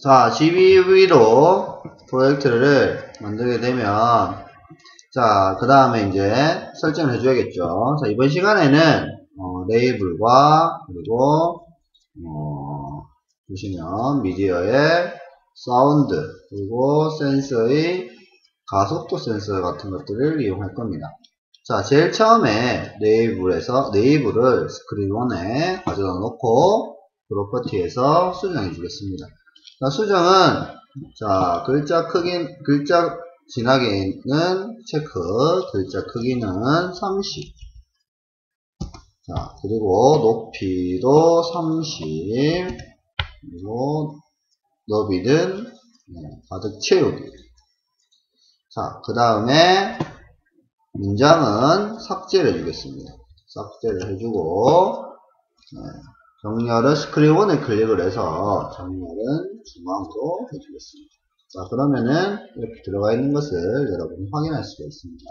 자, GBV로 프로젝트를 만들게 되면, 자, 그 다음에 이제 설정을 해줘야겠죠. 자, 이번 시간에는, 어, 레이블과, 그리고, 어, 보시면, 미디어의 사운드, 그리고 센서의 가속도 센서 같은 것들을 이용할 겁니다. 자, 제일 처음에 네이블에서, 네이블을 스크린 1에 가져다 놓고, 프로퍼티에서 수정해 주겠습니다. 자, 수정은, 자, 글자 크기, 글자 진하게는 체크, 글자 크기는 30. 자, 그리고 높이도 30. 그리고 너비는 네, 가득 채우기. 자, 그 다음에 문장은 삭제를 해주겠습니다. 삭제를 해주고 네, 정렬은 스크린 1에 클릭을 해서 정렬은 중앙으로 해주겠습니다. 자 그러면은 이렇게 들어가 있는 것을 여러분이 확인할 수가 있습니다.